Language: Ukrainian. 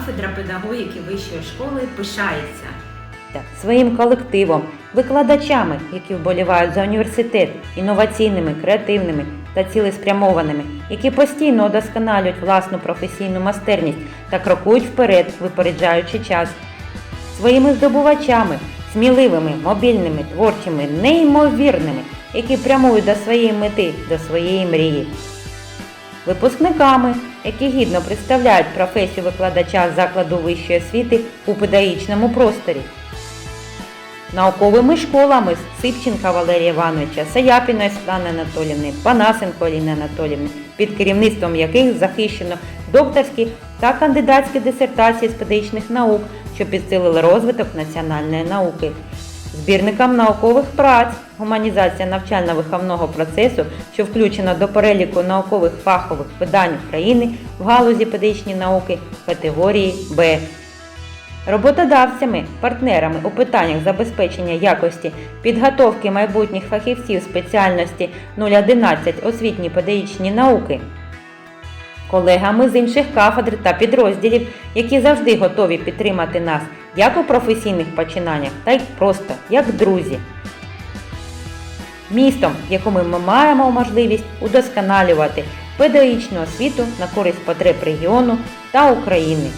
кафедра педагогіки Вищої школи пишається. своїм колективом, викладачами, які вболівають за університет, інноваційними, креативними та цілеспрямованими, які постійно удосконалюють власну професійну майстерність та крокують вперед, випереджаючи час. Своїми здобувачами, сміливими, мобільними, творчими, неймовірними, які прямують до своєї мети, до своєї мрії. Випускниками, які гідно представляють професію викладача закладу вищої освіти у педагогічному просторі. Науковими школами Сипченка Валерія Івановича, Саяпіної Світлани Анатолівни, Панасенко Аліни Анатолівни, під керівництвом яких захищено докторські та кандидатські дисертації з педагогічних наук, що підсилили розвиток національної науки. Збірникам наукових праць, гуманізація навчально-виховного процесу, що включено до переліку наукових фахових видань України в галузі педагогічні науки категорії Б. Роботодавцями, партнерами у питаннях забезпечення якості підготовки майбутніх фахівців спеціальності 011 освітні педагогічні науки, колегами з інших кафедр та підрозділів, які завжди готові підтримати нас як у професійних починаннях, так й просто як друзі. Містом, в якому ми маємо можливість удосконалювати педагогічну освіту на користь потреб регіону та України.